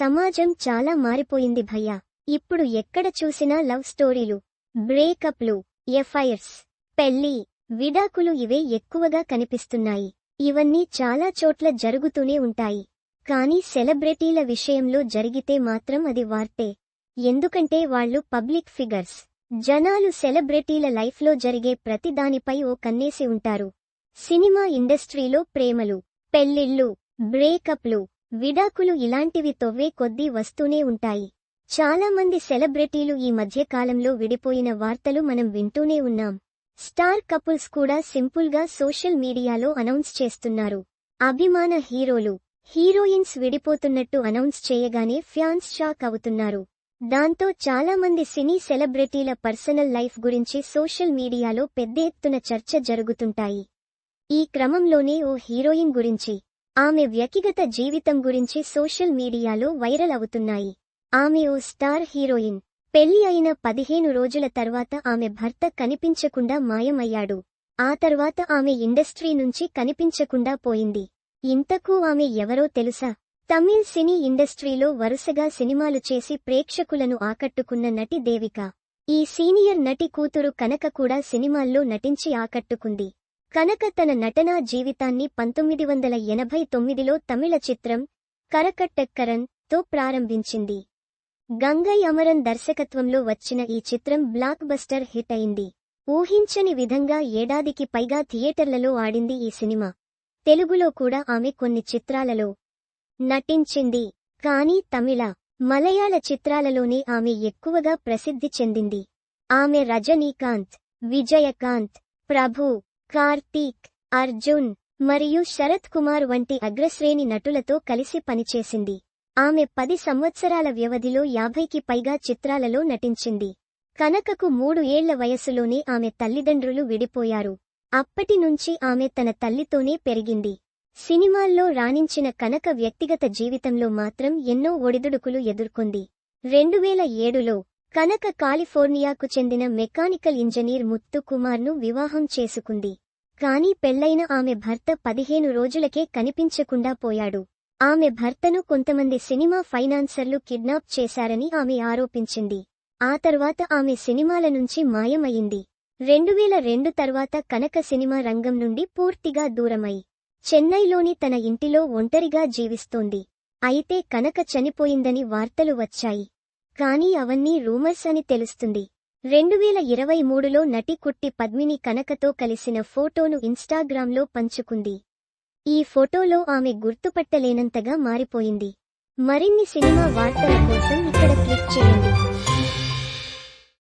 సమాజం చాలా మారిపోయింది భయ్యా. ఇప్పుడు ఎక్కడ చూసినా లవ్ స్టోరీలు బ్రేకప్లు ఎఫైర్స్ పెళ్ళి విడాకులు ఇవే ఎక్కువగా కనిపిస్తున్నాయి. ఇవన్నీ చాలా చోట్ల జరుగుతూనే ఉంటాయి. కానీ సెలబ్రిటీల విషయంలో జరిగితే మాత్రం అది వార్తే. ఎందుకంటే వాళ్ళు పబ్లిక్ ఫిగర్స్. జనాలు సెలబ్రిటీల లైఫ్లో జరిగే ప్రతి దానిపై ఓ కన్నేసి ఉంటారు. సినిమా ఇండస్ట్రీలో ప్రేమలు పెళ్ళిళ్ళు బ్రేకప్లు విడాకులు ఇలాంటివి తొవ్వే కొద్దీ వస్తూనే ఉంటాయి. చాలా మంది సెలబ్రిటీలు ఈ మధ్యకాలంలో విడిపోయిన వార్తలు మనం వింటూనే ఉన్నాం. స్టార్ కపుల్స్ కూడా సింపుల్గా సోషల్ మీడియాలో అనౌన్స్ చేస్తున్నారు. అభిమాన హీరోలు హీరోయిన్స్ విడిపోతున్నట్టు అనౌన్స్ చేయగానే ఫ్యాన్స్ షాక్ అవుతున్నారు. దాంతో చాలా మంది సినీ సెలబ్రిటీల పర్సనల్ లైఫ్ గురించి సోషల్ మీడియాలో పెద్ద ఎత్తున చర్చ జరుగుతుంటాయి. ఈ క్రమంలోనే ఓ హీరోయిన్ గురించి ఆమె వ్యక్తిగత జీవితం గురించి సోషల్ మీడియాలో వైరల్ అవుతున్నాయి. ఆమె ఓ స్టార్ హీరోయిన్. పెళ్ళి అయిన పదిహేను రోజుల తర్వాత ఆమె భర్త కనిపించకుండా మాయమయ్యాడు. ఆ తర్వాత ఆమె ఇండస్ట్రీ నుంచి కనిపించకుండా పోయింది. ఇంతకు ఆమె ఎవరో తెలుసా? తమిళ్ సినీ ఇండస్ట్రీలో వరుసగా సినిమాలు చేసి ప్రేక్షకులను ఆకట్టుకున్న నటి దేవిక. ఈ సీనియర్ నటి కూతురు కనక కూడా సినిమాల్లో నటించి ఆకట్టుకుంది. కనక తన నటనా జీవితాన్ని పంతొమ్మిది వందల ఎనభై తొమ్మిదిలో తమిళ చిత్రం కరకట్టెక్కరన్తో ప్రారంభించింది. గంగై అమరన్ దర్శకత్వంలో వచ్చిన ఈ చిత్రం బ్లాక్ బస్టర్ హిట్ అయింది. ఊహించని విధంగా ఏడాదికి పైగా థియేటర్లలో ఆడింది ఈ సినిమా. తెలుగులో కూడా ఆమె కొన్ని చిత్రాలలో నటించింది. కానీ తమిళ మలయాళ చిత్రాలలోనే ఆమె ఎక్కువగా ప్రసిద్ధి చెందింది. ఆమె రజనీకాంత్ విజయకాంత్ ప్రభు కార్తీక్ అర్జున్ మరియు శరత్ కుమార్ వంటి అగ్రశ్రేణి నటులతో కలిసి పనిచేసింది. ఆమె పది సంవత్సరాల వ్యవధిలో యాభైకి పైగా చిత్రాలలో నటించింది. కనకకు మూడు ఏళ్ళ వయసులోనే ఆమె తల్లిదండ్రులు విడిపోయారు. అప్పటి నుంచి ఆమె తన తల్లితోనే పెరిగింది. సినిమాల్లో రాణించిన కనక వ్యక్తిగత జీవితంలో మాత్రం ఎన్నో ఒడిదుడుకులు ఎదుర్కొంది. రెండువేల ఏడులో కనక కాలిఫోర్నియాకు చెందిన మెకానికల్ ఇంజనీర్ ముత్తుకుమార్ను వివాహం చేసుకుంది. కానీ పెళ్ళైన ఆమె భర్త పదిహేను రోజులకే కనిపించకుండా పోయాడు. ఆమె భర్తను కొంతమంది సినిమా ఫైనాన్సర్లు కిడ్నాప్ చేశారని ఆమె ఆరోపించింది. ఆ తర్వాత ఆమె సినిమాల నుంచి మాయమయ్యింది. రెండువేల రెండు తర్వాత కనక సినిమా రంగం నుండి పూర్తిగా దూరమై చెన్నైలోని తన ఇంటిలో ఒంటరిగా జీవిస్తోంది. అయితే కనక చనిపోయిందని వార్తలు వచ్చాయి. కానీ అవన్నీ రూమర్స్ అని తెలుస్తుంది. రెండువేల ఇరవై మూడులో నటి కుట్టి పద్మిని కనకతో కలిసిన ఫోటోను ఇన్స్టాగ్రామ్లో పంచుకుంది. ఈ ఫోటోలో ఆమె గుర్తుపట్టలేనంతగా మారిపోయింది. మరిన్ని సినిమా వార్తల కోసం ఇక్కడ క్లిక్ చేయండి.